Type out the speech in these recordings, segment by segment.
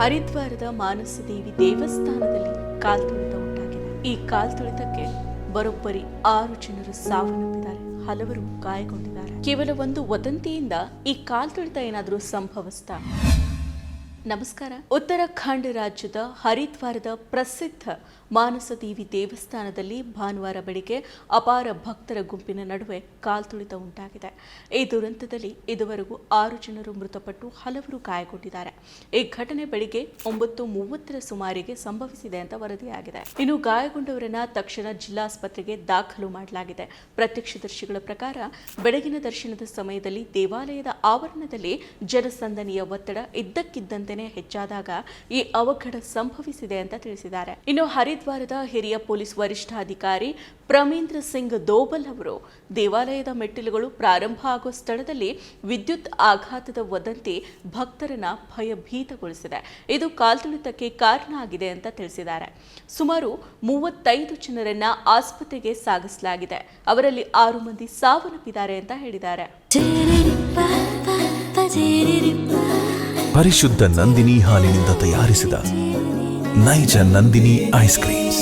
ಹರಿದ್ವಾರದ ಮಾನಸದೇವಿ ದೇವಸ್ಥಾನದಲ್ಲಿ ಕಾಲ್ತುಳಿತ ಉಂಟಾಗಿದೆ. ಈ ಕಾಲ್ತುಳಿತಕ್ಕೆ ಬರೋಬ್ಬರಿ ಆರು ಜನರು ಸಾವನ್ನಪ್ಪಿದ್ದಾರೆ. ಹಲವರು ಗಾಯಗೊಂಡಿದ್ದಾರೆ. ಕೇವಲ ಒಂದು ವದಂತಿಯಿಂದ ಈ ಕಾಲ್ತುಳಿತ ಏನಾದರೂ ಸಂಭವಿಸ್ತಾ ನಮಸ್ಕಾರ. ಉತ್ತರಾಖಂಡ್ ರಾಜ್ಯದ ಹರಿದ್ವಾರದ ಪ್ರಸಿದ್ಧ ಮಾನಸ ದೇವಿ ದೇವಸ್ಥಾನದಲ್ಲಿ ಭಾನುವಾರ ಬೆಳಿಗ್ಗೆ ಅಪಾರ ಭಕ್ತರ ಗುಂಪಿನ ನಡುವೆ ಕಾಲ್ತುಳಿತ ಉಂಟಾಗಿದೆ. ಈ ದುರಂತದಲ್ಲಿ ಇದುವರೆಗೂ ಆರು ಜನರು ಮೃತಪಟ್ಟು ಹಲವರು ಗಾಯಗೊಂಡಿದ್ದಾರೆ. ಈ ಘಟನೆ ಬೆಳಿಗ್ಗೆ ಒಂಬತ್ತು ಮೂವತ್ತರ ಸುಮಾರಿಗೆ ಸಂಭವಿಸಿದೆ ಅಂತ ವರದಿಯಾಗಿದೆ. ಇನ್ನು ಗಾಯಗೊಂಡವರನ್ನ ತಕ್ಷಣ ಜಿಲ್ಲಾಸ್ಪತ್ರೆಗೆ ದಾಖಲು ಮಾಡಲಾಗಿದೆ. ಪ್ರತ್ಯಕ್ಷದರ್ಶಿಗಳ ಪ್ರಕಾರ ಬೆಳಗಿನ ದರ್ಶನದ ಸಮಯದಲ್ಲಿ ದೇವಾಲಯದ ಆವರಣದಲ್ಲಿ ಜನಸಂದಣಿಯ ಒತ್ತಡ ಹೆಚ್ಚಾದಾಗ ಈ ಅವಘಡ ಸಂಭವಿಸಿದೆ ಅಂತ ತಿಳಿಸಿದ್ದಾರೆ. ಇನ್ನು ಹರಿದ್ವಾರದ ಹಿರಿಯ ಪೊಲೀಸ್ ವರಿಷ್ಠಾಧಿಕಾರಿ ಪ್ರಮೀಂದ್ರ ಸಿಂಗ್ ದೋಬಲ್ ಅವರು ದೇವಾಲಯದ ಮೆಟ್ಟಿಲುಗಳು ಪ್ರಾರಂಭ ಆಗುವ ಸ್ಥಳದಲ್ಲಿ ವಿದ್ಯುತ್ ಆಘಾತದ ವದಂತಿ ಭಕ್ತರನ್ನ ಭಯಭೀತಗೊಳಿಸಿದೆ. ಇದು ಕಾಲ್ತುಳಿತಕ್ಕೆ ಕಾರಣ ಆಗಿದೆ ಅಂತ ತಿಳಿಸಿದ್ದಾರೆ. ಸುಮಾರು ಮೂವತ್ತೈದು ಜನರನ್ನ ಆಸ್ಪತ್ರೆಗೆ ಸಾಗಿಸಲಾಗಿದೆ. ಅವರಲ್ಲಿ ಆರು ಮಂದಿ ಸಾವನ್ನಪ್ಪಿದ್ದಾರೆ ಅಂತ ಹೇಳಿದ್ದಾರೆ. ಪರಿಶುದ್ಧ ನಂದಿನಿ ಹಾಲಿನಿಂದ ತಯಾರಿಸಿದ ನೈಜ ನಂದಿನಿ ಐಸ್ ಕ್ರೀಮ್ಸ್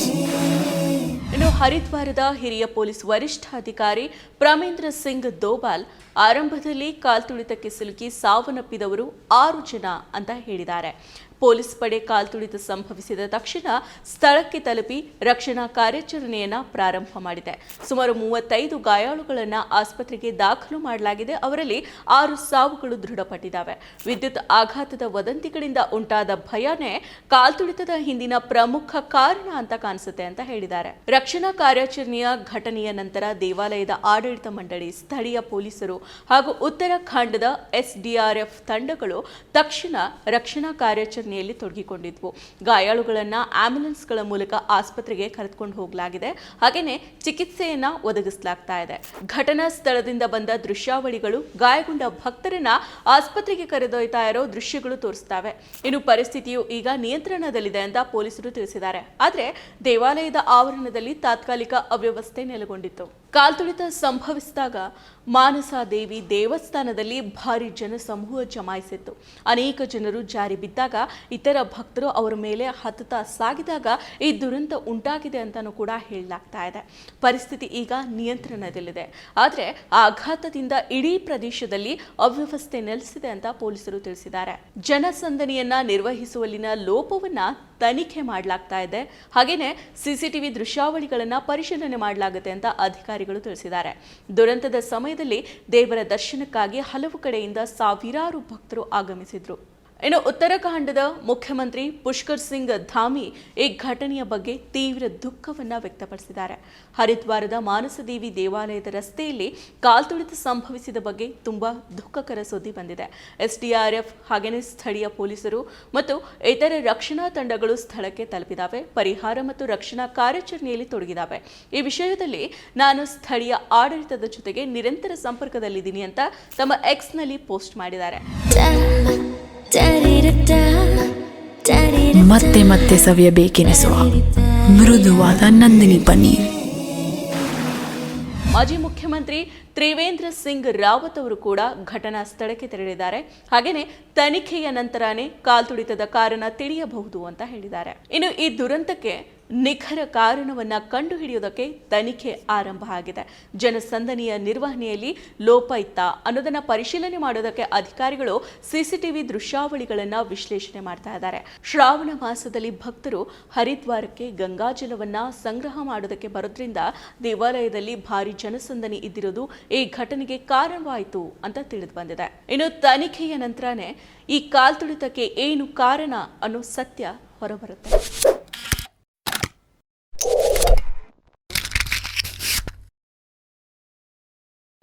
ಇನ್ನು ಹರಿದ್ವಾರದ ಹಿರಿಯ ಪೊಲೀಸ್ ವರಿಷ್ಠಾಧಿಕಾರಿ ಪ್ರಮೇಂದ್ರ ಸಿಂಗ್ ದೋಬಾಲ್ ಆರಂಭದಲ್ಲಿ ಕಾಲ್ತುಳಿತಕ್ಕೆ ಸಿಲುಕಿ ಸಾವನ್ನಪ್ಪಿದವರು ಆರು ಜನ ಅಂತ ಹೇಳಿದ್ದಾರೆ. ಪೊಲೀಸ್ ಪಡೆ ಕಾಲ್ತುಳಿತ ಸಂಭವಿಸಿದ ತಕ್ಷಣ ಸ್ಥಳಕ್ಕೆ ತಲುಪಿ ರಕ್ಷಣಾ ಕಾರ್ಯಾಚರಣೆಯನ್ನು ಪ್ರಾರಂಭ ಮಾಡಿದೆ. ಸುಮಾರು ಮೂವತ್ತೈದು ಗಾಯಾಳುಗಳನ್ನು ಆಸ್ಪತ್ರೆಗೆ ದಾಖಲು ಮಾಡಲಾಗಿದೆ. ಅವರಲ್ಲಿ ಆರು ಸಾವುಗಳು ದೃಢಪಟ್ಟಿದ್ದಾವೆ. ವಿದ್ಯುತ್ ಆಘಾತದ ವದಂತಿಗಳಿಂದ ಉಂಟಾದ ಭಯನೇ ಕಾಲ್ತುಳಿತದ ಹಿಂದಿನ ಪ್ರಮುಖ ಕಾರಣ ಅಂತ ಕಾಣಿಸುತ್ತೆ ಅಂತ ಹೇಳಿದ್ದಾರೆ. ರಕ್ಷಣಾ ಕಾರ್ಯಾಚರಣೆಯ ಘಟನೆಯ ನಂತರ ದೇವಾಲಯದ ಆಡಳಿತ ಮಂಡಳಿ, ಸ್ಥಳೀಯ ಪೊಲೀಸರು ಹಾಗೂ ಉತ್ತರಾಖಂಡದ ಎಸ್ಡಿಆರ್ಎಫ್ ತಂಡಗಳು ತಕ್ಷಣ ರಕ್ಷಣಾ ಕಾರ್ಯಾಚರಣೆಯಲ್ಲಿ ತೊಡಗಿಕೊಂಡಿದ್ವು. ಗಾಯಾಳುಗಳನ್ನ ಆಂಬ್ಯುಲೆನ್ಸ್ಗಳ ಮೂಲಕ ಆಸ್ಪತ್ರೆಗೆ ಕರೆದುಕೊಂಡು ಹೋಗಲಾಗಿದೆ. ಹಾಗೆಯೇ ಚಿಕಿತ್ಸೆಯನ್ನ ಒದಗಿಸಲಾಗ್ತಾ ಇದೆ. ಘಟನಾ ಸ್ಥಳದಿಂದ ಬಂದ ದೃಶ್ಯಾವಳಿಗಳು ಗಾಯಗೊಂಡ ಭಕ್ತರನ್ನ ಆಸ್ಪತ್ರೆಗೆ ಕರೆದೊಯ್ತಾ ಇರೋ ದೃಶ್ಯಗಳು ತೋರಿಸ್ತವೆ. ಇನ್ನು ಪರಿಸ್ಥಿತಿಯು ಈಗ ನಿಯಂತ್ರಣದಲ್ಲಿದೆ ಅಂತ ಪೊಲೀಸರು ತಿಳಿಸಿದ್ದಾರೆ. ಆದರೆ ದೇವಾಲಯದ ಆವರಣದಲ್ಲಿ ತಾತ್ಕಾಲಿಕ ಅವ್ಯವಸ್ಥೆ ನೆಲೆಗೊಂಡಿತ್ತು. ಕಾಲ್ತುಳಿತ ಸಂಭವಿಸಿದಾಗ ಮಾನಸ ದೇವಿ ದೇವಸ್ಥಾನದಲ್ಲಿ ಭಾರಿ ಜನಸಮೂಹ ಜಮಾಯಿಸಿತ್ತು. ಅನೇಕ ಜನರು ಜಾರಿ ಬಿದ್ದಾಗ ಇತರ ಭಕ್ತರು ಅವರ ಮೇಲೆ ಹತ್ತುತ್ತಾ ಸಾಗಿದಾಗ ಈ ದುರಂತ ಉಂಟಾಗಿದೆ ಅಂತಾನೂ ಕೂಡ ಹೇಳಲಾಗ್ತಾ ಇದೆ. ಪರಿಸ್ಥಿತಿ ಈಗ ನಿಯಂತ್ರಣದಲ್ಲಿದೆ. ಆದರೆ ಆಘಾತದಿಂದ ಇಡೀ ಪ್ರದೇಶದಲ್ಲಿ ಅವ್ಯವಸ್ಥೆ ನೆಲೆಸಿದೆ ಅಂತ ಪೊಲೀಸರು ತಿಳಿಸಿದ್ದಾರೆ. ಜನಸಂದಣಿಯನ್ನ ನಿರ್ವಹಿಸುವಲ್ಲಿನ ಲೋಪವನ್ನ ತನಿಖೆ ಮಾಡಲಾಗ್ತಾ ಇದೆ. ಹಾಗೇನೆ ಸಿಸಿಟಿವಿ ದೃಶ್ಯಾವಳಿಗಳನ್ನ ಪರಿಶೀಲನೆ ಮಾಡಲಾಗುತ್ತೆ ಅಂತ ಅಧಿಕಾರಿಗಳು ತಿಳಿಸಿದ್ದಾರೆ. ದುರಂತದ ಸಮಯದಲ್ಲಿ ದೇವರ ದರ್ಶನಕ್ಕಾಗಿ ಹಲವು ಕಡೆಯಿಂದ ಸಾವಿರಾರು ಭಕ್ತರು ಆಗಮಿಸಿದ್ರು. ಇನ್ನು ಉತ್ತರಾಖಂಡದ ಮುಖ್ಯಮಂತ್ರಿ ಪುಷ್ಕರ್ ಸಿಂಗ್ ಧಾಮಿ ಈ ಘಟನೆಯ ಬಗ್ಗೆ ತೀವ್ರ ದುಃಖವನ್ನು ವ್ಯಕ್ತಪಡಿಸಿದ್ದಾರೆ. ಹರಿದ್ವಾರದ ಮಾನಸದೇವಿ ದೇವಾಲಯದ ರಸ್ತೆಯಲ್ಲಿ ಕಾಲ್ತುಳಿತ ಸಂಭವಿಸಿದ ಬಗ್ಗೆ ತುಂಬಾ ದುಃಖಕರ ಸುದ್ದಿ ಬಂದಿದೆ. ಎಸ್ಡಿಆರ್ಎಫ್ ಹಾಗೆಯೇ ಸ್ಥಳೀಯ ಪೊಲೀಸರು ಮತ್ತು ಇತರ ರಕ್ಷಣಾ ತಂಡಗಳು ಸ್ಥಳಕ್ಕೆ ತಲುಪಿದಾವೆ. ಪರಿಹಾರ ಮತ್ತು ರಕ್ಷಣಾ ಕಾರ್ಯಾಚರಣೆಯಲ್ಲಿ ತೊಡಗಿದಾವೆ. ಈ ವಿಷಯದಲ್ಲಿ ನಾನು ಸ್ಥಳೀಯ ಆಡಳಿತದ ಜೊತೆಗೆ ನಿರಂತರ ಸಂಪರ್ಕದಲ್ಲಿದ್ದೀನಿ ಅಂತ ತಮ್ಮ ಎಕ್ಸ್ನಲ್ಲಿ ಪೋಸ್ಟ್ ಮಾಡಿದ್ದಾರೆ. ಮತ್ತೆ ಮತ್ತೆ ಸವಿಯಬೇಕೆನಿಸುವ ಮೃದುವಾದ ನಂದಿನಿ ಪನ್ನೀರ್. ಮಾಜಿ ಮುಖ್ಯಮಂತ್ರಿ ತ್ರಿವೇಂದ್ರ ಸಿಂಗ್ ರಾವತ್ ಅವರು ಕೂಡ ಘಟನಾ ಸ್ಥಳಕ್ಕೆ ತೆರಳಿದ್ದಾರೆ. ಹಾಗೆಯೇ ತನಿಖೆಯ ನಂತರನೇ ಕಾಲ್ತುಳಿತದ ಕಾರಣ ತಿಳಿಯಬಹುದು ಅಂತ ಹೇಳಿದ್ದಾರೆ. ಇನ್ನು ಈ ದುರಂತಕ್ಕೆ ನಿಖರ ಕಾರಣವನ್ನು ಕಂಡುಹಿಡಿಯುವುದಕ್ಕೆ ತನಿಖೆ ಆರಂಭ ಆಗಿದೆ. ಜನಸಂದಣಿಯ ನಿರ್ವಹಣೆಯಲ್ಲಿ ಲೋಪ ಇತ್ತ ಅನ್ನೋದನ್ನು ಪರಿಶೀಲನೆ ಮಾಡೋದಕ್ಕೆ ಅಧಿಕಾರಿಗಳು ಸಿಸಿಟಿವಿ ದೃಶ್ಯಾವಳಿಗಳನ್ನು ವಿಶ್ಲೇಷಣೆ ಮಾಡ್ತಾ ಇದ್ದಾರೆ. ಶ್ರಾವಣ ಮಾಸದಲ್ಲಿ ಭಕ್ತರು ಹರಿದ್ವಾರಕ್ಕೆ ಗಂಗಾಜಲವನ್ನು ಸಂಗ್ರಹ ಮಾಡೋದಕ್ಕೆ ಬರೋದ್ರಿಂದ ದೇವಾಲಯದಲ್ಲಿ ಭಾರಿ ಜನಸಂದಣಿ ಇದ್ದಿರೋದು ಈ ಘಟನೆಗೆ ಕಾರಣವಾಯಿತು ಅಂತ ತಿಳಿದು ಬಂದಿದೆ. ಇನ್ನು ತನಿಖೆಯ ನಂತರನೇ ಈ ಕಾಲ್ತುಳಿತಕ್ಕೆ ಏನು ಕಾರಣ ಅನ್ನೋ ಸತ್ಯ ಹೊರಬರುತ್ತೆ.